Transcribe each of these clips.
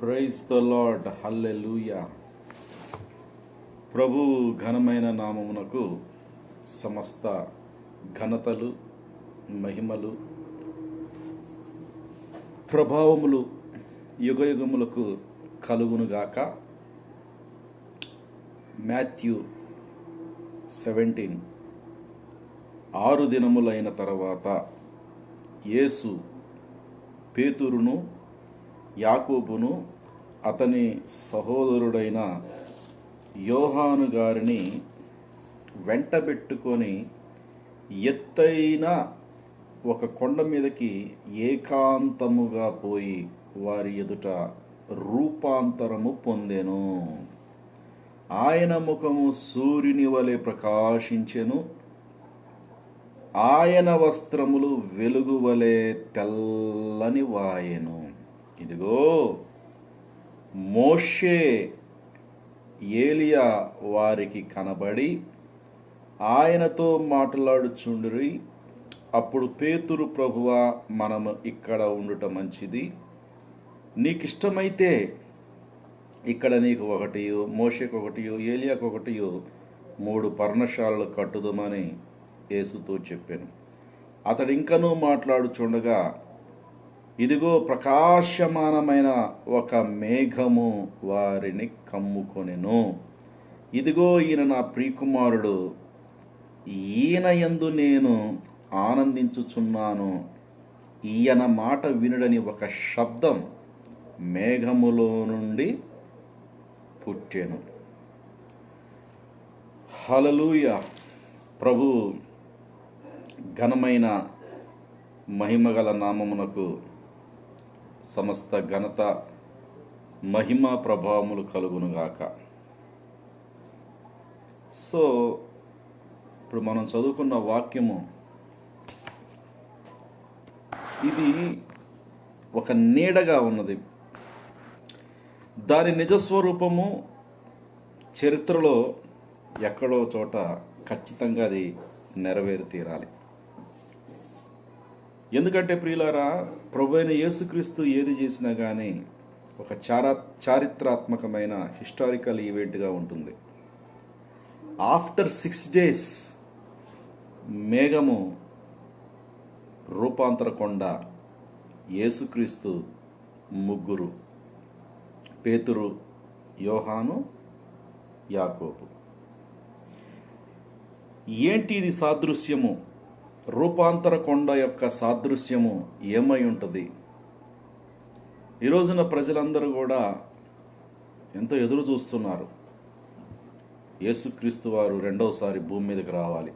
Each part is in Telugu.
ప్రైజ్ ద లార్డ్ హల్లెలూయా ప్రభు ఘనమైన నామమునకు సమస్త ఘనతలు మహిమలు ప్రభావములు యుగయుగములకు కలుగునుగాక. Matthew seventeen. ఆరు దినములైన తర్వాత యేసు పేతురును యాకూబును అతని సహోదరుడైన యోహాను గారిని వెంటబెట్టుకొని ఎత్తైన ఒక కొండ మీదకి ఏకాంతముగా పోయి వారి ఎదుట రూపాంతరము పొందెను. ఆయన ముఖము సూర్యుని వలె ప్రకాశించెను. ఆయన వస్త్రములు వెలుగు వలె తెల్లని వాయెను. ఇదిగో మోషే ఏలియా వారికి కనబడి ఆయనతో మాట్లాడుచుండ్రి. అప్పుడు పేతురు ప్రభువ మనము ఇక్కడ ఉండుట మంచిది. నీకిష్టమైతే ఇక్కడ నీకు ఒకటియో మోషకు ఒకటియో ఏలియాకు ఒకటియో మూడు పర్ణశాలలు కట్టుదమని యేసుతో చెప్పాను. అతడు ఇంకనూ మాట్లాడుచుండగా ఇదిగో ప్రకాశమానమైన ఒక మేఘము వారిని కమ్ముకొనెను. ఇదిగో ఈయన నా ప్రియకుమారుడు ఈయన యందు నేను ఆనందించుచున్నాను. ఈయన మాట వినుడని ఒక శబ్దం మేఘములో నుండి పుట్టెను. హలలుయ ప్రభు ఘనమైన మహిమగల నామమునకు సమస్త ఘనత మహిమ ప్రభావములు కలుగునుగాక. సో ఇప్పుడు మనం చదువుకున్న వాక్యము ఇది ఒక నీడగా ఉన్నది. దాని నిజస్వరూపము చరిత్రలో ఎక్కడో చోట ఖచ్చితంగా అది నెరవేరి తీరాలి. ఎందుకంటే ప్రియులారా ప్రభు అయిన యేసుక్రీస్తు ఏది చేసినా కానీ ఒక చారా చారిత్రాత్మకమైన హిస్టారికల్ ఈవెంట్గా ఉంటుంది. ఆఫ్టర్ సిక్స్ డేస్ మేఘము రూపాంతర కొండ యేసుక్రీస్తు ముగ్గురు పేతురు యోహాను యాకోబు. ఏంటి ఇది సాదృశ్యము? రూపాంతర కొండ యొక్క సాదృశ్యము ఏమై ఉంటుంది? ఈ రోజున ప్రజలందరూ కూడా ఎంతో ఎదురు చూస్తున్నారు. యేసుక్రీస్తు వారు రెండవసారి భూమి మీదకి రావాలి.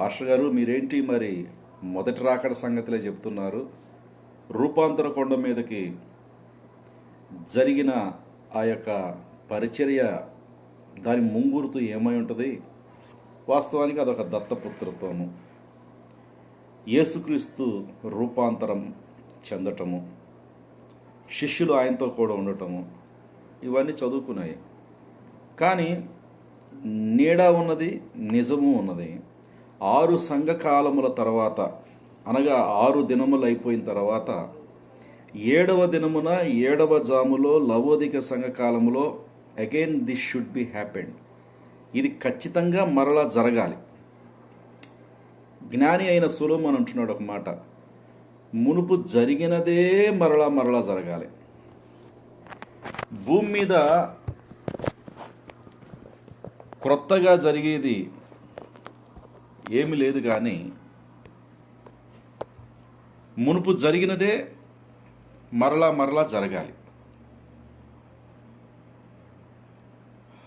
పాస్టర్ గారు మీరేంటి మరి మొదటి రాకడ సంగతిలే చెప్తున్నారు? రూపాంతర కొండ మీదకి జరిగిన ఆ యొక్క పరిచర్య దాని ముంగురుతూ ఏమై ఉంటుంది? వాస్తవానికి అదొక దత్తపుత్రత్వము. యేసుక్రీస్తు రూపాంతరం చెందటము శిష్యులు ఆయనతో కూడా ఉండటము ఇవన్నీ చదువుకున్నాయి. కానీ నీడ ఉన్నది నిజము ఉన్నది. ఆరు సంఘకాలముల తర్వాత అనగా ఆరు దినములు అయిపోయిన తర్వాత ఏడవ దినమున ఏడవ జాములో లవోదిక సంఘకాలములో again this should be happened. ఇది ఖచ్చితంగా మరలా జరగాలి. జ్ఞాని అయిన సులోమన్ అంటున్నాడు ఒక మాట. మునుపు జరిగినదే మరలా మరలా జరగాలి. భూమి మీద క్రొత్తగా జరిగేది ఏమి లేదు కానీ మునుపు జరిగినదే మరలా మరలా జరగాలి.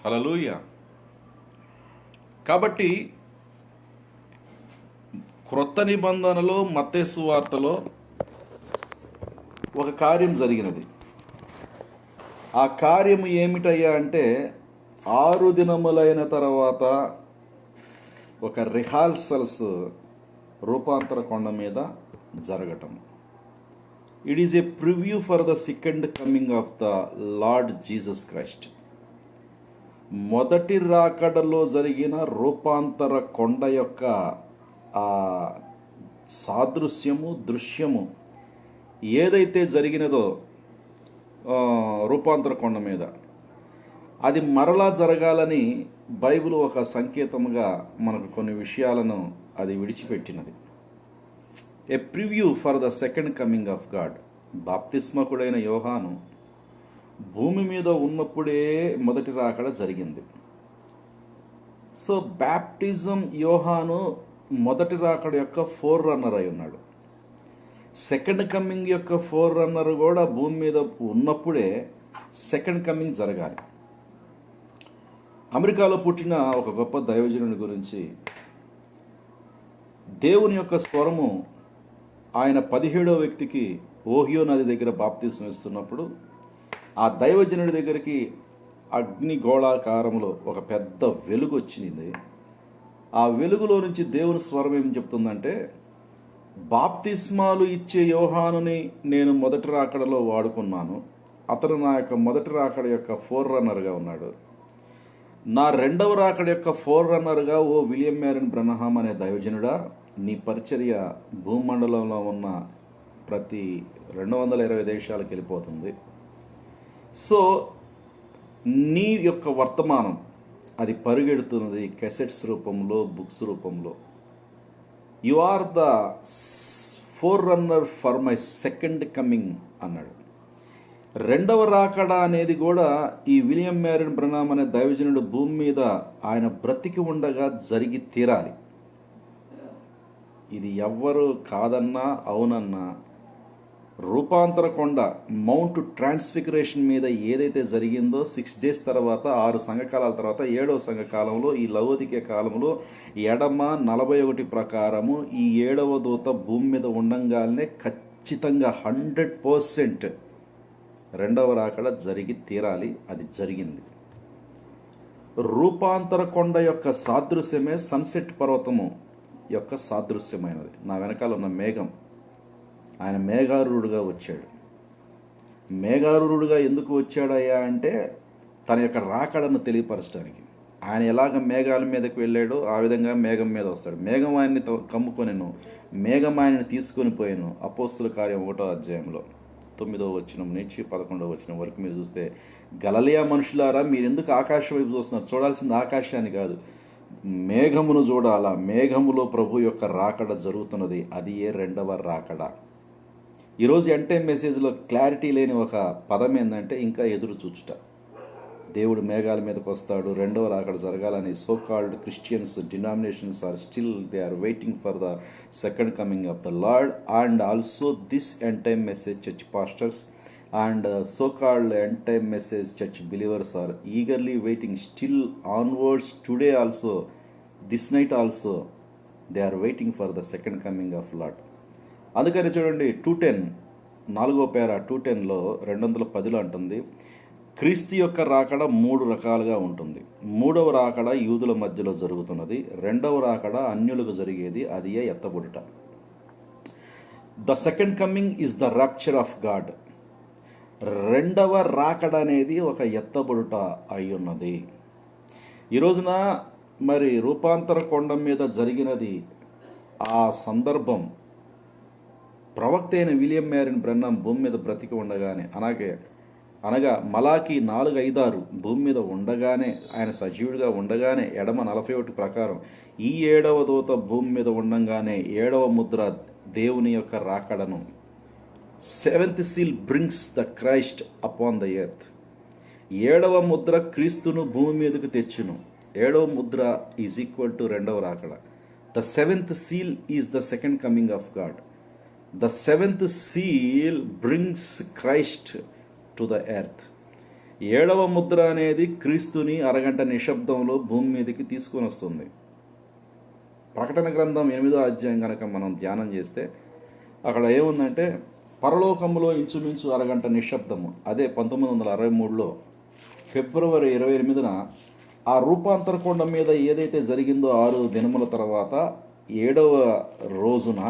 హలలుయ కాబట్టి క్రొత్త నిబంధనలో మత్తేసు వార్తలో ఒక కార్యం జరిగినది. ఆ కార్యము ఏమిటయ్యా అంటే ఆరు దినములైన తర్వాత ఒక రిహార్సల్స్ రూపాంతర కొండ మీద జరగటం. It is a preview for the second coming of the Lord Jesus Christ మొదటి రాకడలో జరిగిన రూపాంతర కొండ యొక్క ఆ సాదృశ్యము దృశ్యము ఏదైతే జరిగినదో రూపాంతర కొండ మీద అది మరలా జరగాలని బైబిల్ ఒక సంకేతముగా మనకు కొన్ని విషయాలను అది విడిచిపెట్టినది. A preview for the second coming of God బాప్తిస్మకుడైన యోహాను భూమి మీద ఉన్నప్పుడే మొదటి రాకడ జరిగింది. సో బ్యాప్టిజం యోహాను మొదటి రాకడ యొక్క ఫోర్ రన్నర్ అయి ఉన్నాడు. సెకండ్ కమ్మింగ్ యొక్క ఫోర్ రన్నర్ కూడా భూమి మీద ఉన్నప్పుడే సెకండ్ కమ్మింగ్ జరగాలి. అమెరికాలో పుట్టిన ఒక గొప్ప దైవజనుడి గురించి దేవుని యొక్క స్వరము ఆయన పదిహేడో వ్యక్తికి ఓహియో నది దగ్గర బాప్తీసం ఇస్తున్నప్పుడు ఆ దైవజనుడి దగ్గరికి అగ్ని గోళాకారంలో ఒక పెద్ద వెలుగు వచ్చింది. ఆ వెలుగులో నుంచి దేవుని స్వరం ఏం చెప్తుందంటే బాప్తిస్మాలు ఇచ్చే యోహానుని నేను మొదటి రాకడలో వాడుకున్నాను. అతను నా యొక్క మొదటి రాకడ యొక్క ఫోర్ రన్నర్గా ఉన్నాడు. నా రెండవ రాకడ యొక్క ఫోర్ రన్నర్గా ఓ విలియం మ్యారిన్ బ్రహ్మహామ్ అనే దైవజనుడా నీ పరిచర్య భూమండలంలో ఉన్న ప్రతి రెండు వందల ఇరవై దేశాలకు వెళ్ళిపోతుంది. సో నీ యొక్క వర్తమానం అది పరుగెడుతున్నది కెసెట్స్ రూపంలో బుక్స్ రూపంలో. You are the forerunner for my second coming అన్నాడు. రెండవ రాకడ అనేది కూడా ఈ విలియం మ్యారిన్ బ్రనామ్ అనే దైవజనుడు భూమి మీద ఆయన బ్రతికి ఉండగా జరిగి తీరాలి. ఇది ఎవ్వరు కాదన్నా అవునన్నా రూపాంతర కొండ మౌంట్ ట్రాన్స్ఫిగరేషన్ మీద ఏదైతే జరిగిందో సిక్స్ డేస్ తర్వాత ఆరు సంఘకాలాల తర్వాత ఏడవ సంఘకాలంలో ఈ లవోదిక కాలంలో ఎడమ నలభై ఒకటి ప్రకారము ఈ ఏడవ దూత భూమి మీద ఉండంగానే ఖచ్చితంగా హండ్రెడ్ పర్సెంట్ రెండవ రాకడ జరిగి తీరాలి. అది జరిగింది. రూపాంతర కొండ యొక్క సాదృశ్యమే సన్సెట్ పర్వతము యొక్క సాదృశ్యమైనది. నా వెనకాల ఉన్న మేఘం. ఆయన మేఘారుడుగా వచ్చాడు. మేఘారుడుగా ఎందుకు వచ్చాడయ్యా అంటే తన యొక్క రాకడను తెలియపరచడానికి. ఆయన ఎలాగ మేఘాల మీదకు వెళ్ళాడో ఆ విధంగా మేఘం మీద వస్తాడు. మేఘం ఆయన్ని కమ్ముకొనిను. మేఘం ఆయనని తీసుకొని పోయాను. అపోస్తుల కార్యం ఒకటో అధ్యాయంలో. తొమ్మిదో వచనం నుంచి పదకొండవ వచనం వరకు మీరు చూస్తే గలలియా మనుషులారా మీరు ఎందుకు ఆకాశం వైపు చూస్తున్నారు? చూడాల్సింది ఆకాశాన్ని కాదు. మేఘమును చూడాలా? మేఘములో ప్రభు యొక్క రాకడ జరుగుతున్నది. అది ఏ రెండవ రాకడ. ఈరోజు ఎంటే మెసేజ్లో క్లారిటీ లేని ఒక పదం ఏంటంటే ఇంకా ఎదురు చూచుట. దేవుడు మేఘాల మీదకి వస్తాడు. రెండవ రాకడ జరగాలని so called Christians denominations are still they are waiting for the second coming of the Lord and also this end time message church pastors and so called end time message church believers are eagerly waiting still onwards today also this night also they are waiting for the second coming of Lord అందుకని చూడండి టూ టెన్ నాలుగో పేర టూ టెన్లో రెండు వందల పదిలో అంటుంది క్రీస్తు యొక్క రాకడ మూడు రకాలుగా ఉంటుంది. మూడవ రాకడ యూదుల మధ్యలో జరుగుతున్నది రెండవ రాకడ అన్యులకు జరిగేది అది ఏ ఎత్తబుడుట. The second coming is the rapture of God రెండవ రాకడ అనేది ఒక ఎత్తబడుట అయి ఉన్నది ఈ రోజున మరి రూపాంతర కొండ మీద జరిగినది ఆ సందర్భం ప్రవక్త అయిన విలియం మ్యారిన్ బ్రన్నాం భూమి మీద బ్రతికి ఉండగానే అలాగే అనగా మలాకి నాలుగు ఐదారు భూమి మీద ఉండగానే ఆయన సజీవుడిగా ఉండగానే ఎడమ నలభై ఒకటి ప్రకారం ఈ ఏడవ దూత భూమి మీద ఉండగానే ఏడవ ముద్ర దేవుని యొక్క రాకడను. Seventh seal brings the Christ upon the earth. ఏడవ ముద్ర క్రీస్తును భూమి మీదకు తెచ్చును. ఏడవ ముద్ర ఈజ్ ఈక్వల్ టు రెండవ రాకడ. The seventh seal is the second coming of God. The seventh seal brings Christ to the earth ఏడవ ముద్ర అనేది క్రీస్తుని అరగంట నిశ్శబ్దంలో భూమి మీదకి తీసుకొని వస్తుంది. ప్రకటన గ్రంథం ఎనిమిదో అధ్యాయం కనుక మనం ధ్యానం చేస్తే అక్కడ ఏముందంటే పరలోకంలో ఇంచుమించు అరగంట నిశ్శబ్దము. అదే పంతొమ్మిది వందల అరవై మూడులో ఫిబ్రవరి ఇరవై ఎనిమిదిన ఆ రూపాంతరకొండ మీద ఏదైతే జరిగిందో ఆరు దినముల తర్వాత ఏడవ రోజున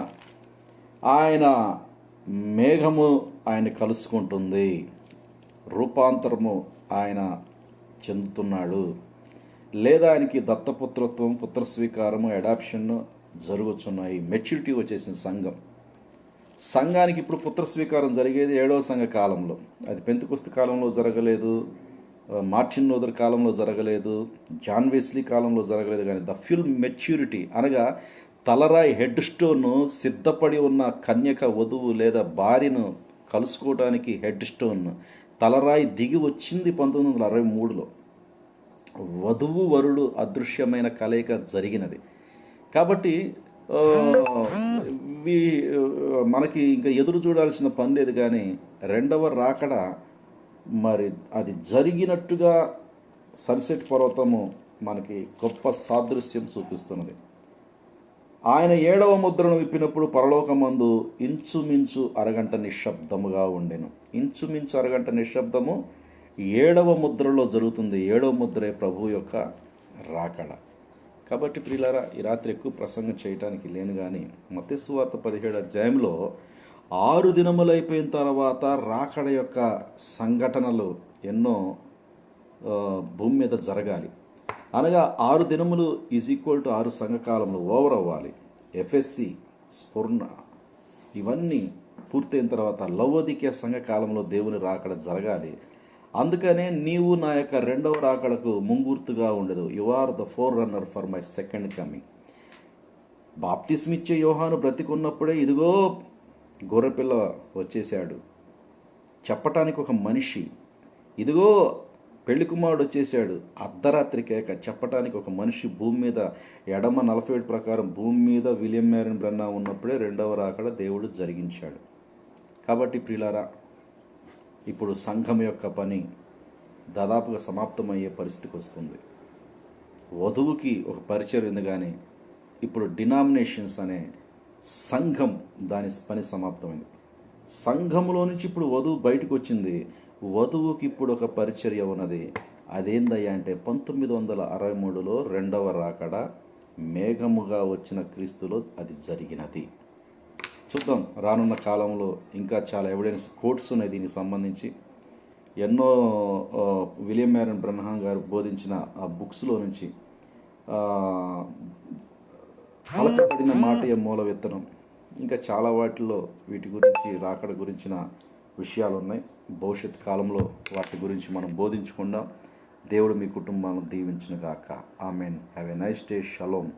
ఆయన మేఘము ఆయన కలుసుకుంటుంది. రూపాంతరము ఆయన చెందుతున్నాడు. లేదా ఆయనకి దత్తపుత్రత్వం పుత్ర స్వీకారము అడాప్షన్ జరుగుతున్నాయి మెచ్యూరిటీ వచ్చేసిన సంఘం. సంఘానికి ఇప్పుడు పుత్ర స్వీకారం జరిగేది ఏడవ సంఘ కాలంలో. అది పెంతుకొస్తు కాలంలో జరగలేదు. మార్టిన్ నోదర్ కాలంలో జరగలేదు. జాన్ వెస్లీ కాలంలో జరగలేదు కానీ ద ఫుల్ మెచ్యూరిటీ అనగా తలరాయి హెడ్ స్టోన్ సిద్ధపడి ఉన్న కన్యక వధువు లేదా భార్యను కలుసుకోవడానికి హెడ్ స్టోన్. తలరాయి దిగి వచ్చింది పంతొమ్మిది వందల అరవై మూడులో. వధువు వరుడు అదృశ్యమైన కలయిక జరిగినది. కాబట్టి మనకి ఇంకా ఎదురు చూడాల్సిన పని లేదు కానీ రెండవ రాకడ మరి అది జరిగినట్టుగా సన్సెట్ పర్వతము మనకి గొప్ప సాదృశ్యం చూపిస్తున్నది. ఆయన ఏడవ ముద్రను విప్పినప్పుడు పరలోకమందు ఇంచుమించు అరగంట నిశ్శబ్దముగా ఉండెను. ఇంచుమించు అరగంట నిశ్శబ్దము ఏడవ ముద్రలో జరుగుతుంది. ఏడవ ముద్రే ప్రభు యొక్క రాకడ. కాబట్టి ప్రియులారా ఈ రాత్రి ఎక్కువ ప్రసంగం చేయటానికి లేను కానీ మత్స్సువార్త పదిహేడు అధ్యాయంలో ఆరు దినములు అయిపోయిన తర్వాత రాకడ యొక్క సంఘటనలు ఎన్నో భూమి మీద జరగాలి. అనగా ఆరు దినములు ఈజ్ ఈక్వల్ టు ఆరు సంఘకాలంలో ఓవర్ అవ్వాలి. ఎఫ్ఎస్సి స్ఫుర్ణ. ఇవన్నీ పూర్తయిన తర్వాత లవోదికే సంఘకాలంలో దేవుని రాకడ జరగాలి. అందుకనే నీవు నా యొక్క రెండవ రాకడకు ముంగూర్తుగా ఉండదు. You are the forerunner for my second coming బాప్తిస్మిచ్చే యోహాను బ్రతికున్నప్పుడే ఇదిగో గొర్రెపిల్ల వచ్చేసాడు చెప్పటానికి ఒక మనిషి. ఇదిగో పెళ్ళి కుమారుడు వచ్చేసాడు. అర్ధరాత్రి కేక చెప్పటానికి ఒక మనిషి భూమి మీద ఎడమ నలభై ఏడు ప్రకారం భూమి మీద విలియం మ్యారిన్ బ్రన్నా ఉన్నప్పుడే రెండవ రాకడ దేవుడు జరిగించాడు. కాబట్టి ప్రిలారా ఇప్పుడు సంఘం యొక్క పని దాదాపుగా సమాప్తమయ్యే పరిస్థితికి వస్తుంది. వధువుకి ఒక పరిచయం ఉంది కానీ ఇప్పుడు డినామినేషన్స్ అనే సంఘం దాని పని సమాప్తమైంది. సంఘంలో నుంచి ఇప్పుడు వధువు బయటకు వచ్చింది. వధువుకి ఇప్పుడు ఒక పరిచర్య ఉన్నది. అదేందయ్యా అంటే పంతొమ్మిది వందల అరవై మూడులో రెండవ రాకడ మేఘముగా వచ్చిన క్రీస్తులో అది జరిగినది. చూద్దాం రానున్న కాలంలో ఇంకా చాలా ఎవిడెన్స్ కోర్ట్స్ ఉన్నాయి దీనికి సంబంధించి. ఎన్నో విలియం మ్యారన్ బ్రహ్మాం గారు బోధించిన ఆ బుక్స్లో నుంచి ఆ, పలకబడిన మాటయ మూల విత్తనం. ఇంకా చాలా వాటిల్లో వీటి గురించి రాకడ గురించిన విషయాలు ఉన్నాయి భవిష్యత్ కాలంలో వాటి గురించి మనం బోధించుకుందాం. దేవుడు మీ కుటుంబాలను దీవించిన గాక amen. Have a nice day. Shalom